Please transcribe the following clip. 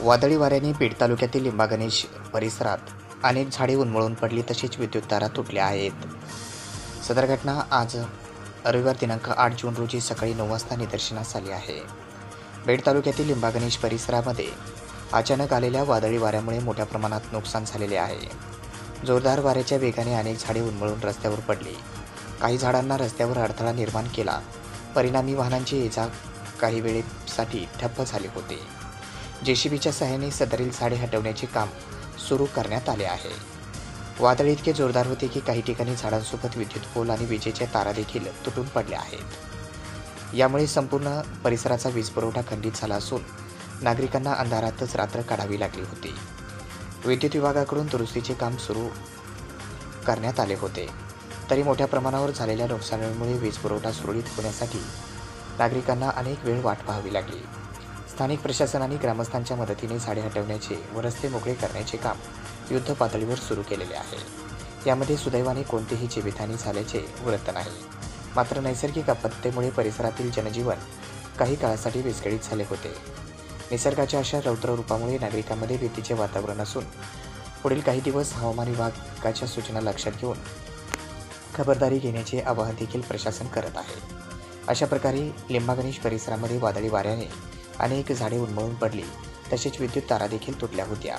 वादळी वाऱ्याने बीड तालुक्यातील लिंबागणेश परिसरात अनेक झाडे उन्मळून पडली तसेच विद्युत तारा तुटल्या आहेत. सदर घटना आज रविवार दिनांक आठ जून रोजी सकाळी नऊ वाजता निदर्शनास आली आहे. बीड तालुक्यातील लिंबागणेश परिसरामध्ये अचानक आलेल्या वादळी वाऱ्यामुळे मोठ्या प्रमाणात नुकसान झालेले आहे. जोरदार वाऱ्याच्या वेगाने अनेक झाडे उन्मळून रस्त्यावर पडली. काही झाडांना रस्त्यावर अडथळा निर्माण केला. परिणामी वाहनांची ये जा काही वेळेसाठी ठप्प झाली होती. जेसीबीच्या सहाय्याने सदरील झाडे हटवण्याचे काम सुरू करण्यात आले आहे. वादळ इतके जोरदार होते की काही ठिकाणी झाडांसोबत विद्युत पोल आणि विजेच्या तारा देखील तुटून पडल्या आहेत. यामुळे संपूर्ण परिसराचा वीज पुरवठा खंडित झाला असून नागरिकांना अंधारातच रात्र काढावी लागली होती. विद्युत विभागाकडून दुरुस्तीचे काम सुरू करण्यात आले होते. तरी मोठ्या प्रमाणावर झालेल्या नुकसानीमुळे वीज पुरवठा सुरळीत होण्यासाठी नागरिकांना अनेक वेळ वाट पाहावी लागली. स्थानिक प्रशासन आणि ग्रामस्थांच्या मदतीने झाडे हटवण्याचे व रस्ते मोकळे करण्याचे काम युद्ध पातळीवर सुरू केलेले आहे. यामध्ये सुदैवाने कोणतेही जीवितहानी झाल्याचे वृत्त नाही. मात्र नैसर्गिक आपत्तीमुळे परिसरातील जनजीवन काही काळासाठी विस्कळीत झाले होते. निसर्गाच्या अशा रौद्र रूपामुळे नागरिकांमध्ये भीतीचे वातावरण असून पुढील काही दिवस हवामान विभागाच्या सूचना लक्षात घेऊन खबरदारी घेण्याचे आवाहन देखील प्रशासन करत आहे. अशा प्रकारे लिंबा गणेश परिसरामध्ये वादळी वाऱ्याने अनेक झाडे उन्मळून पडली. तसेच विद्युत तारा देखील तुटल्या होत्या.